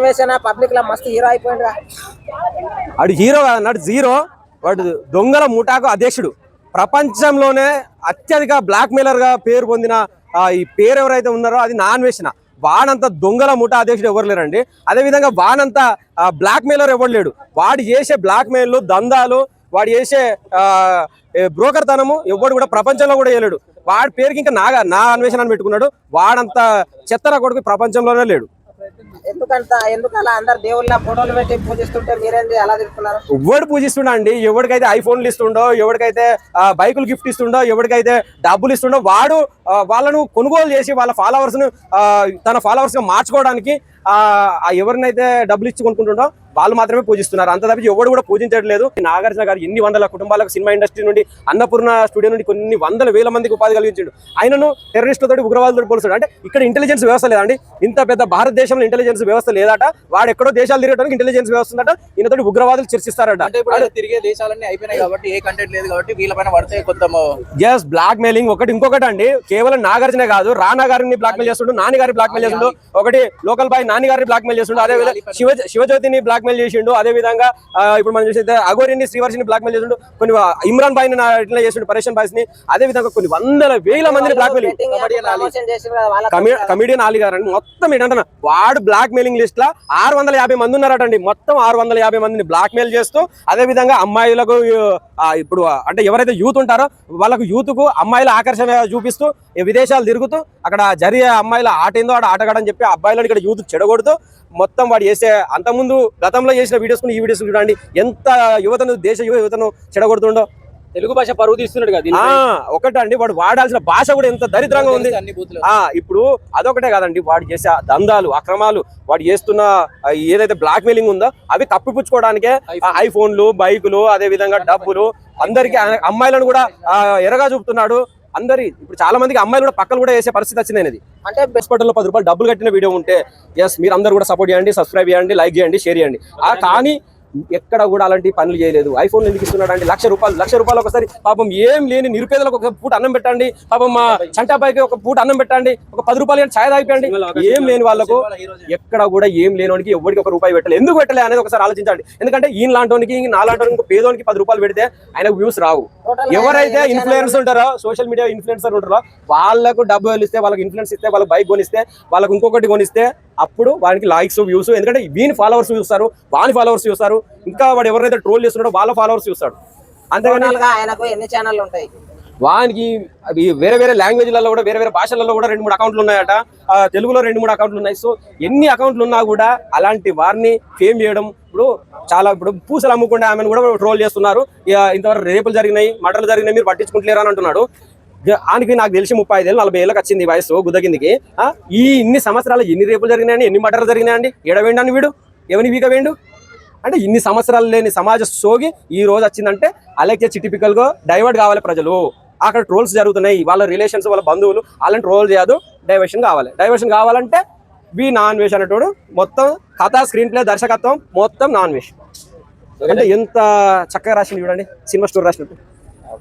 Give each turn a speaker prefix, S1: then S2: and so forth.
S1: వేసిన పబ్లిక్లో మస్తు హీరో అయిపోయిండు
S2: వాడు హీరో అన్నాడు జీరో. వాడు దొంగల ముఠాకు అధ్యక్షుడు. ప్రపంచంలోనే అత్యధిక బ్లాక్గా పేరు పొందిన ఈ పేరు ఎవరైతే ఉన్నారో అది నాన్ వేసిన వాడంత దొంగల ముఠా అధ్యక్షుడు ఎవరు లేరండి? అదేవిధంగా వాడంత బ్లాక్ మెయిలర్ ఎవరు లేడు? వాడు చేసే బ్లాక్ మెయిల్ దందాలు వాడు చేసే బ్రోకర్ తనము ఎవడు కూడా ప్రపంచంలో కూడా వేయలేడు వాడి పేరుకి ఇంకా నాగా నా అన్వేషణ అని పెట్టుకున్నాడు. వాడంత చెత్తన కొడుకు ప్రపంచంలోనే లేడు.
S1: ఎందుకంత ఎందుకు అలా అందరు దేవుళ్ళ ఫోటోలు పెట్టి పూజిస్తుంటే మీరేంది అలా తిరుగుతున్నారు
S2: ఎవడు పూజిస్తుండో అండి? ఎవరికైతే ఐఫోన్లు ఇస్తుండో ఎవరికైతే బైకులు గిఫ్ట్ ఇస్తుండో ఎవరికైతే డబ్బులు ఇస్తుండో వాడు వాళ్ళను కొనుగోలు చేసి వాళ్ళ ఫాలోవర్స్ను తన ఫాలోవర్స్గా మార్చుకోవడానికి ఎవరినైతే డబ్బులు ఇచ్చి కొనుక్కుంటుండో వాళ్ళు మాత్రమే పూజిస్తున్నారు. అంత తప్పించి ఎవడు కూడా పూజించట్లేదు. నాగార్జున గారు ఎన్ని వందల కుటుంబాలకు సినిమా ఇండస్ట్రీ నుండి అన్నపూర్ణ స్టూడియో నుండి కొన్ని వందల వేల మందికి ఉపాధి కలిగించాడు. ఆయనను టెర్రరిస్టులతో ఉగ్రవాదులతో పోలుస్తాడు అంటే ఇక్కడ ఇంటెలిజెన్స్ వ్యవస్థ లేదండి ఇంత పెద్ద భారతదేశంలో ఇంటెలిజెన్స్ వ్యవస్థ లేదట. వాడు ఎక్కడో దేశాలు తిరగడానికి ఇంటెలిజెన్స్ వ్యవస్థ ఉందట. ఈయనతోటి ఉగ్రవాదులు చర్చిస్తారట.
S3: తిరిగే దేశాలన్నీ అయిపోయినాయి కాబట్టి ఏ కంటెంట్ లేదు కాబట్టి వీళ్ళపైన పడితే కొంత
S2: ఎస్ బ్లాక్ మెయిలింగ్ ఒకటి ఇంకొకటి అండి. కేవలం నాగార్జునే కాదు రానా గారిని బ్లాక్ మెయిల్ చేస్తుండు నాని గారిని బ్లాక్ మెయిల్ చేస్తుండు. ఒకటి లోకల్ బాయ్ నాని గారిని బ్లాక్ మెయిల్ చేస్తుండు. అదే విధంగా శివ శివజ్యోతిని బ్లాక్ మెయిల్ చేసిండు. అదే విధంగా ఇప్పుడు మనం చూసైతే అగోరిని శ్రీవర్షిని బ్లాక్ మెయిల్ చేసిండు కొన్ని ఇమ్రాన్ బాయ్ ఇట్లా చేసిండు పరేషన్ బాయ్స్ని అదే విధంగా కొన్ని వందల వేల మందిని బ్లాక్ మెయిల్
S1: చేసి
S2: కమిడియన్ ఆలి గారు అండి మొత్తం ఏంటంటే వాడు బ్లాక్ మెయిలింగ్ లిస్ట్ లా ఆరు వందల యాభై మంది ఉన్నారటండి. మొత్తం ఆరు వందల యాభై మందిని బ్లాక్ మెయిల్ చేస్తూ అదే విధంగా అమ్మాయిలకు ఇప్పుడు అంటే ఎవరైతే యూత్ ఉంటారో వాళ్ళకు యూత్కు అమ్మాయిల ఆకర్షణ చూపిస్తూ విదేశాలు తిరుగుతూ అక్కడ జరిగే అమ్మాయిల ఆట ఏందో ఆడ ఆటగాడని చెప్పి అబ్బాయిలను ఇక్కడ యూత్ చెడగొడుతూ మొత్తం వాడు చేసే అంతకుముందు గతంలో చేసిన వీడియోస్ ఈ వీడియోస్ చూడండి. ఎంత యువతను దేశ యువ యువతను చెడగొడుతుండో.
S3: తెలుగు భాష పరువు తీస్తున్నాడు కదా
S2: ఒకటండి వాడు వాడాల్సిన భాష కూడా ఎంత దరిద్రంగా ఉంది. ఆ ఇప్పుడు అదొకటే కాదండి వాడు చేసే దందాలు అక్రమాలు వాడు చేస్తున్న ఏదైతే బ్లాక్ మెయిలింగ్ ఉందో అవి కప్పిపుచ్చుకోవడానికే ఐఫోన్లు బైకులు అదే విధంగా డబ్బులు అందరికి అమ్మాయిలను కూడా ఎరగా చూపుతున్నాడు. అందరి ఇప్పుడు చాలా మందికి అమ్మాయిలు కూడా పక్కలు కూడా వేసే పరిస్థితి వచ్చింది అనేది.
S1: అంటే
S2: హాస్పిటల్లో పది రూపాయలు డబ్బులు కట్టిన వీడియో ఉంటే ఎస్ మీరు అందరు కూడా సపోర్ట్ చేయండి సబ్స్క్రైబ్ చేయండి లైక్ చేయండి షేర్ చేయండి. కానీ ఎక్కడ కూడా అలాంటి పనులు చేయలేదు. ఐఫోన్ ఎందుకు ఇస్తున్నాడు అండి లక్ష రూపాయలు లక్ష రూపాయలు ఒకసారి పాపం ఏం లేని నిరుపేదలకు ఒక పూట అన్నం పెట్టండి పాపం మా చంటాబాయికి ఒక పూట అన్నం పెట్టండి ఒక పది రూపాయలు ఛాయ్ తాగిపోయండి. ఏం లేని వాళ్ళకు ఎక్కడ కూడా ఏం లేనివాడికి ఎవరికి ఒక రూపాయి పెట్టలేదు ఎందుకు పెట్టలే అనేది ఒకసారి ఆలోచించండి. ఎందుకంటే ఈయన లాంటి నా లాంటి ఇంకో పేదోనికి పది రూపాయలు పెడితే ఆయన వ్యూస్ రావు. ఎవరైతే ఇన్ఫ్లుయెన్స్ ఉంటారో సోషల్ మీడియా ఇన్ఫ్లుయెన్సర్ ఉంటారో వాళ్ళకు డబ్బులు ఇస్తే వాళ్ళకి ఇన్ఫ్లుయెన్స్ ఇస్తే వాళ్ళకి బైక్ కొనిస్తే వాళ్ళకి ఇంకొకటి కొనిస్తే అప్పుడు వానికి లైక్స్ వ్యూస్ ఎందుకంటే వీని ఫాలోవర్స్ చూస్తారు వాని ఫాలోవర్స్ చూస్తారు. ఇంకా వాడు ఎవరైతే ట్రోల్ చేస్తున్నాడో వాళ్ళ ఫాలోవర్స్ చూస్తాడు. అంతేగాని
S1: ఆయనకు ఎన్ని ఛానళ్ళు ఉంటాయి?
S2: వానికి అవి వేరే వేరే లాంగ్వేజ్లలో కూడా వేరే వేరే భాషలలో కూడా రెండు మూడు అకౌంట్లు ఉన్నాయట. తెలుగులో రెండు మూడు అకౌంట్లు ఉన్నాయి. సో ఎన్ని అకౌంట్లు ఉన్నా కూడా అలాంటి వారిని ఫేమ్ చేయడం ఇప్పుడు చాలా ఇప్పుడు పూసలు అమ్ముకుంటే ఆమెను కూడా ట్రోల్ చేస్తున్నారు. ఇంతవరకు రేపులు జరిగినాయి మటలు జరిగినాయి మీరు పట్టించుకుంటలేరు అని అంటున్నాడు. ఆనికి ఆయనకి నాకు తెలిసి ముప్పై ఐదేళ్ళు నలభై ఏళ్ళకి వచ్చింది వయసు గుదగిందికి ఈ ఇన్ని సంవత్సరాలు ఎన్ని రేపులు జరిగినాయండి? ఎన్ని మటర్లు జరిగినాయండి? ఎడవేండి వీడు? ఎవని వీక వేండు? అంటే ఇన్ని సంవత్సరాలు లేని సమాజ సోగి ఈ రోజు వచ్చిందంటే అలాగే చిటిపికల్గా డైవర్ట్ కావాలి ప్రజలు. అక్కడ ట్రోల్స్ జరుగుతున్నాయి. వాళ్ళ రిలేషన్స్ వాళ్ళ బంధువులు వాళ్ళని ట్రోల్ చేయదు డైవర్షన్ కావాలి. డైవర్షన్ కావాలంటే వి నాన్ వెజ్ అనేటోడు మొత్తం కథ స్క్రీన్ ప్లే దర్శకత్వం మొత్తం నాన్ వెజ్ అంటే ఎంత చక్కగా రాసింది చూడండి సినిమా స్టోర్ రాసినట్టు.